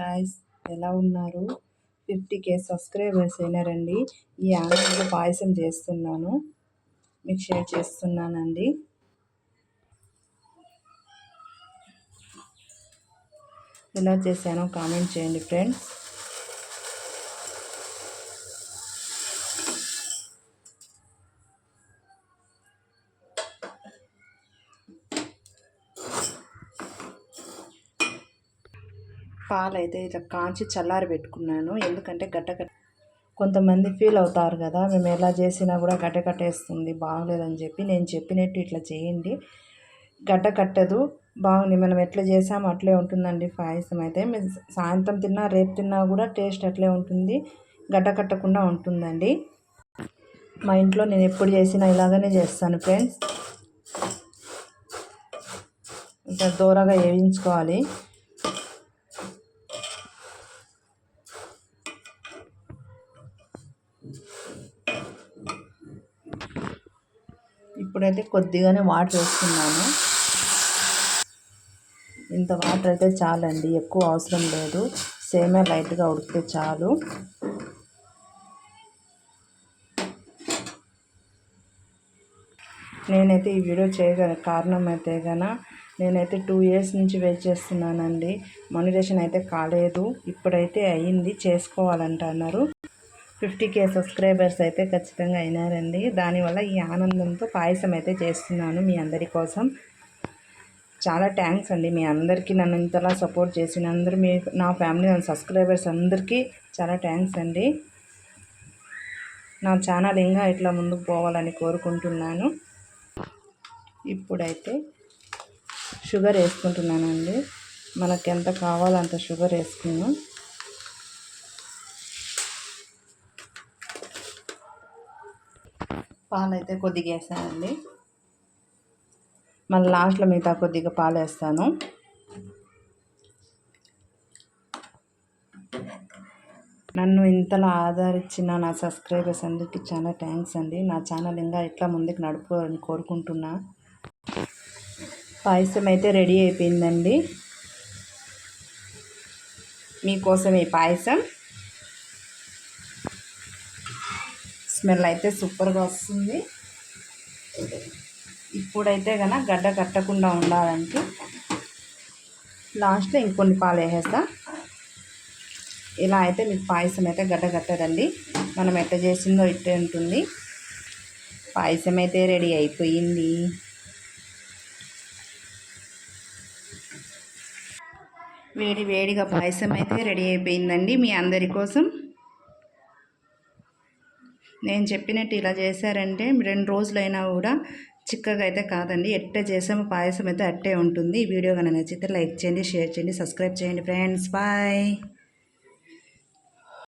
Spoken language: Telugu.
గాయస్ ఎలా ఉన్నారు? ఫిఫ్టీ కే సబ్స్క్రైబర్స్ అయినారండి ఈ ఆనందంలో పాయసం చేస్తున్నాను. మీకు షేర్ చేస్తున్నానండి. ఎలా చేశానో కామెంట్ చేయండి ఫ్రెండ్స్ పాలు అయితే ఇట్లా కాంచి చల్లారి పెట్టుకున్నాను. ఎందుకంటే గడ్డ గడ్డ కొంతమంది ఫీల్ అవుతారు కదా మేము ఎలా చేసినా కూడా గడ్డ కట్టేస్తుంది బాగలేదని చెప్పి నేను చెప్పినట్టు ఇట్లా చేయండి. గడ్డ కట్టదు బాగుంది. మనం ఎట్లా చేసామో అట్లే ఉంటుందండి పాయసం అయితే. మీరు సాయంత్రం తిన్నా రేపు తిన్నా కూడా టేస్ట్ అట్లే ఉంటుంది గడ్డ కట్టకుండా ఉంటుందండి. మా ఇంట్లో నేను ఎప్పుడు చేసినా ఇలాగనే చేస్తాను ఫ్రెండ్స్ ఇంకా దూరగా వేయించుకోవాలి. ఇప్పుడైతే కొద్దిగానే వాటర్ వేస్తున్నాను. ఇంత వాటర్ అయితే చాలండి ఎక్కువ అవసరం లేదు. సేమే లైట్గా ఉడికితే చాలు. నేనైతే ఈ వీడియో చేయగల కారణం అయితే గన నేనైతే టూ ఇయర్స్ నుంచి వెయిట్ చేస్తున్నానండి. మానిటేషన్ అయితే కాలేదు. ఇప్పుడైతే అయ్యింది చేసుకోవాలంటున్నారు. ఫిఫ్టీ కే సబ్స్క్రైబర్స్ అయితే ఖచ్చితంగా అయినారండి. దానివల్ల ఈ ఆనందంతో పాయసం అయితే చేస్తున్నాను మీ అందరి కోసం. చాలా థ్యాంక్స్ అండి మీ అందరికీ నన్ను ఇంతలా సపోర్ట్ చేసిన అందరూ మీ నా ఫ్యామిలీ నా సబ్స్క్రైబర్స్ అందరికీ చాలా థ్యాంక్స్ అండి. నా ఛానల్ ఇంకా ఇట్లా ముందుకు పోవాలని కోరుకుంటున్నాను. ఇప్పుడైతే షుగర్ వేసుకుంటున్నానండి. మనకు ఎంత కావాలో అంత షుగర్ వేసుకున్నాం పాలు అయితే కొద్దిగా వేసానండి. మళ్ళీ లాస్ట్లో మిగతా కొద్దిగా పాలు వేస్తాను. నన్ను ఇంతలా ఆదరించిన నా సబ్స్క్రైబర్స్ అందరికీ చాలా థ్యాంక్స్ అండి. నా ఛానల్ ఇంకా ఇట్లా ముందుకు నడుపుకోవాలని కోరుకుంటున్నా. పాయసం అయితే రెడీ అయిపోయిందండి. మీకోసం ఈ పాయసం. స్మెల్ అయితే సూపర్గా వస్తుంది. ఇప్పుడైతే కనుక గడ్డ కట్టకుండా ఉండాలంటే లాస్ట్లో ఇంకొన్ని పాలు వేసేస్తా. ఇలా అయితే మీకు పాయసం అయితే గడ్డ కట్టదండి. మనం ఎట్ట చేసిందో ఇట్టే ఉంటుంది. పాయసం అయితే రెడీ అయిపోయింది. వేడి వేడిగా పాయసం అయితే రెడీ అయిపోయిందండి మీ అందరి కోసం. నేను చెప్పినట్టు ఇలా చేశారంటే రెండు రోజులైనా కూడా చిక్కగా అయితే కాదండి. ఎట్టే చేసాము పాయసం అయితే అట్టే ఉంటుంది. ఈ వీడియో కనుక నచ్చితే లైక్ చేయండి షేర్ చేయండి సబ్స్క్రైబ్ చేయండి ఫ్రెండ్స్. బాయ్.